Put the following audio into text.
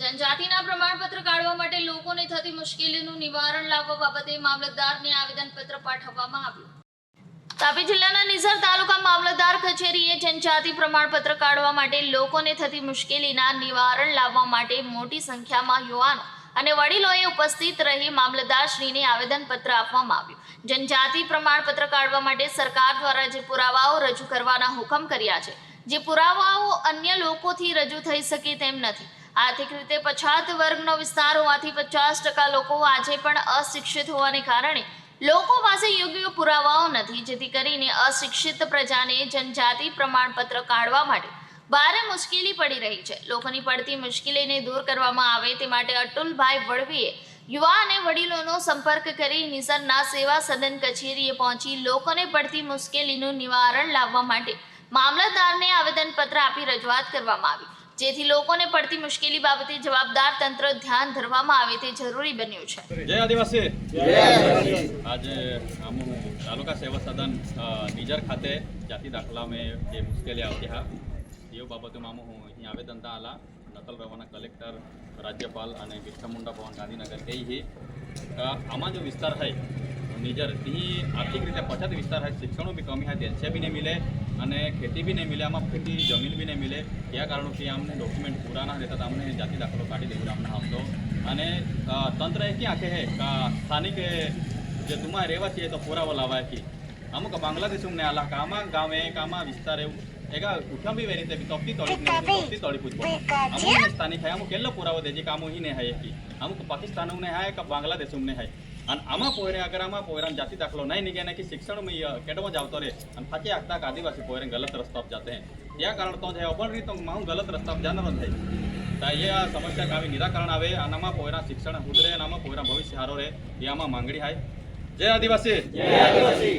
જનજાતિના પ્રમાણપત્ર કાઢવા માટે લોકોને થતી મુશ્કેલીનું નિવારણ લાવવા બાબતે મામલતદારને આવેદનપત્ર પાઠવવામાં આવ્યું. તાપી જિલ્લાના નિઝર તાલુકા મામલતદાર કચેરીએ જનજાતિ પ્રમાણપત્ર કાઢવા માટે લોકોને થતી મુશ્કેલીના નિવારણ લાવવા માટે મોટી સંખ્યામાં યુવાનો અને વડીલોએ ઉપસ્થિત રહી મામલતદારશ્રીને આવેદનપત્ર આપવામાં આવ્યું. જનજાતિ પ્રમાણપત્ર કાઢવા માટે સરકાર દ્વારા જે પુરાવાઓ રજૂ કરવાના હુકમ કર્યા છે, જે પુરાવાઓ અન્ય લોકોથી રજૂ થઈ શકે તેમ નથી. આર્થિક રીતે પછાત વર્ગનો વિસ્તાર હોવાથી પચાસ ટકા લોકો આજે પણ અશિક્ષિત હોવાને કારણે લોકો પાસે યોગ્ય પુરાવાઓ નથી. જેથી કરીને અશિક્ષિત પ્રજાને જનજાતિ પ્રમાણપત્ર કાઢવા માટે ભારે મુશ્કેલી પડી રહી છે. લોકોની પડતી મુશ્કેલીને દૂર કરવામાં આવે તે માટે અતુલભાઈ વડવીએ યુવા અને વડીલોનો સંપર્ક કરી નિસરના સેવા સદન કચેરીએ પહોંચી લોકોને પડતી મુશ્કેલીનું નિવારણ લાવવા માટે મામલતદારને આવેદનપત્ર આપી રજૂઆત કરવામાં આવી. જેથી લોકોને પડતી મુશ્કેલી બાબતે જવાબદાર તંત્ર ધ્યાન ધરવામાં આવે તે જરૂરી બન્યું છે. જય આદિવાસી. આજે આમુ તાલુકા સેવા સદન નિજર ખાતે જાતિ દાખલા મેં જે મુશ્કેલી આવતી હા એ બાબતોમાં હું અહીં આવેદન આલા નકલ રવાના કલેક્ટર રાજ્યપાલ અને બિરસા ભવન ગાંધીનગર એ આમાં જો વિસ્તાર હૈ નિજર અહીં આર્થિક રીતે પછત વિસ્તાર હૈ શિક્ષણો બી કમી હૈ તે બી નહીં મિલે અને ખેતી બી નહીં મિલે આમાં ખેતી જમીન બી નહીં મિલે. કયા કારણોથી અમને ડોક્યુમેન્ટ પૂરા ના રહેતા અમને જાતિ દાખલો કાઢી દેવું અમને આવતો અને તંત્ર એ ક્યાં કે હે કા સ્થાનિક જે તુમાં રહેવાસી એ તો પુરાવો લાવવા કી અમુક બાંગ્લાદેશ ઉમને આલા કામા ગામે કામા વિસ્તાર એવું. એગા ઉઠા બી વેરી તેવી તોપતી તળી તોપતી તળી પૂછવો અમુક સ્થાનિક હે અમુક કેટલો પુરાવો દેજી કામો હીને હે કી અમુક પાકિસ્તાન ને હે કે બાંગ્લાદેશ ઉમને હે. અને આમાં પોયરે અગર આમાં પોયરાને જાતિ દાખલો નહીં નીકળે કે શિક્ષણ કેડમાં જ આવતો રે અને ફાકી આખતા આદિવાસી પોયરે ગલત રસ્તા પર જાતે ત્યાં કારણ તો જાય પણ રીતો હું ગલત રસ્તા પર જાનારો થાય તા એ આ સમસ્યા કાવી નિરાકરણ આવે અને આમાં પોયરા શિક્ષણ હુદરે અને આમાં પોયરા ભવિષ્ય સારો રહે એ આમાં માંગણી હાય. જય આદિવાસી. જય આદિવાસી.